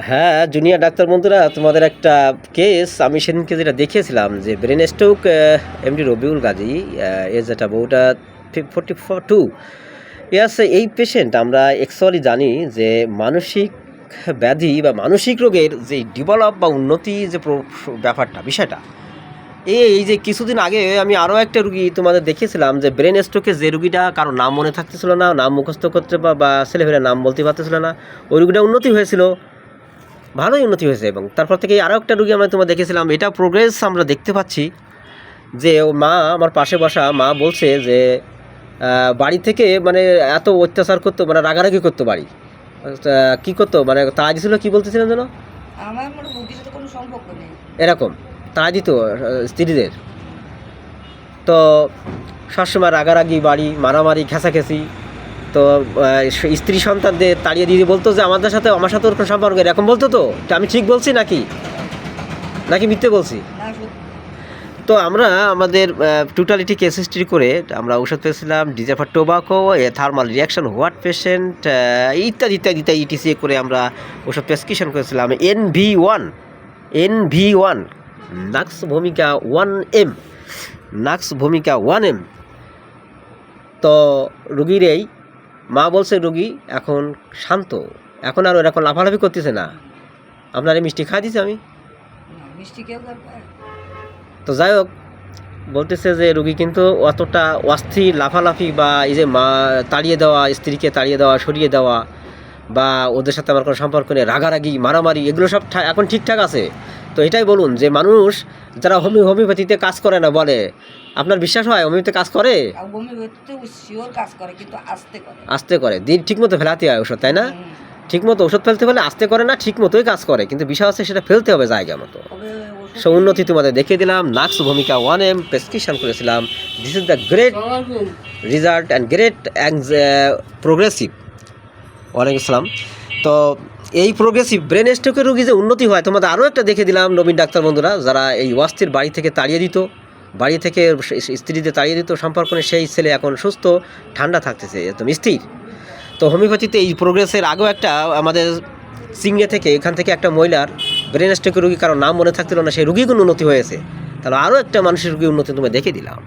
হ্যাঁ junior doctor বন্ধুরা তোমাদের একটা কেস আমি সেদিনকে যেটা দেখিয়েছিলাম যে brain stroke MD Rabiul Gazi age এটা বউটা ফোর্টি ফোর টু ইয়াস এই পেশেন্ট আমরা অ্যাকচুয়ালি জানি যে মানসিক ব্যাধি বা মানসিক রোগের যে ডেভেলপ বা উন্নতি যে ব্যাপারটা, বিষয়টা এই এই যে কিছুদিন আগে আমি আরও একটা রুগী তোমাদের দেখিয়েছিলাম যে ব্রেন স্ট্রোকে যে রুগীটা কারও নাম মনে থাকতেছিল না নাম মুখস্থ করতে বা বা ছেলেমেয়েরা নাম বলতে পারতেছিল না ওই রুগীটা উন্নতি হয়েছিল। ভালোই উন্নতি হয়েছে এবং তারপর থেকে আরও একটা রুগী আমরা তোমার দেখেছিলাম এটা প্রোগ্রেস আমরা দেখতে পাচ্ছি যে ও মা আমার পাশে বসা মা বলছে যে বাড়ি থেকে মানে এত অত্যাচার করতো মানে রাগারাগি করতো বাড়ি। তা কী করতো? মানে তারা ছিল কী বলতেছিলেন যেন? আমার সাথে কোনো সম্পর্ক নেই। এরকম। তারা দিত স্ত্রীদের। তো সবসময় রাগারাগি বাড়ি মারামারি ঘেঁষাঘেঁষি। তো স্ত্রী সন্তানদের তাড়িয়ে দিয়ে বলতো যে আমাদের সাথে আমার সাথে ওর কোনো সম্পর্ক এরকম বলতো তো? তা আমি ঠিক বলছি নাকি? নাকি মিথ্যে বলছি? তো আমরা আমাদের টোটালিটি কেস হিস্ট্রি করে আমরা ওষুধ পেয়েছিলাম desire for tobacco thermal reaction what patient ইত্যাদি ইত্যাদি ইত্যাদি ইটিসি করে আমরা ওষুধ প্রেসক্রিপশন করেছিলাম। N V one N V one nux vomica one M নাক্স vomica one M. তো রুগীর এই মা বলছে রুগী এখন শান্ত। এখন আর এরকম লাফালাফি করতেছে না। আপনার এই মিষ্টি খাই দিছি আমি। তো যাই হোক বলতেছে যে রুগী কিন্তু অতটা অস্থির লাফালাফি বা এই যে মা তাড়িয়ে দেওয়া স্ত্রীকে তাড়িয়ে দেওয়া সরিয়ে দেওয়া বা ওদের সাথে আমার কোনো সম্পর্ক নেই রাগারাগি মারামারি এগুলো সব এখন ঠিকঠাক আছে। তো এটাই বলুন যে মানুষ যারা হোমি হোমিওপ্যাথিতে কাজ করে না বলে আপনার বিশ্বাস হয় হোমিওপ্যাথিতে কাজ করে? কাজ করে কিন্তু আস্তে করে। আস্তে করে দিন ঠিক মতো ফেলাতে হয় ওষুধ তাই না? হুম। ঠিক মতো ওষুধ ফেলতে হলে আস্তে করে না ঠিক মতোই কাজ করে কিন্তু বিষয় আছে সেটা ফেলতে হবে জায়গা মতো। সো উন্নতি তোমাদের দেখিয়ে দিলাম nux vomica one M prescription করেছিলাম। This is the great result and great progressive ওয়ালাইকুম আসসালাম। তো এই প্রোগ্রেসিভ ব্রেন স্ট্রোকের রোগী যে উন্নতি হয়, তোমাদের আরও একটা দেখে দিলাম নবীন ডাক্তার বন্ধুরা, যারা এই অস্থির বাড়ি থেকে তাড়িয়ে দিত, বাড়ি থেকে স্ত্রীদের তাড়িয়ে দিত, সম্পর্ক নেই সেই ছেলে এখন সুস্থ, ঠান্ডা থাকতেছে, একদম স্থির। তো হোমিওপ্যাথিতে এই প্রোগ্রেসের আগেও একটা আমাদের সিঙ্গে থেকে, এখান থেকে একটা মহিলার ব্রেন স্ট্রোকের রুগী কারও নাম মনে থাকছিল না, সেই রুগীগুলো উন্নতি হয়েছে। তাহলে আরও একটা মানুষের রোগী উন্নতি তুমি দেখে দিলাম।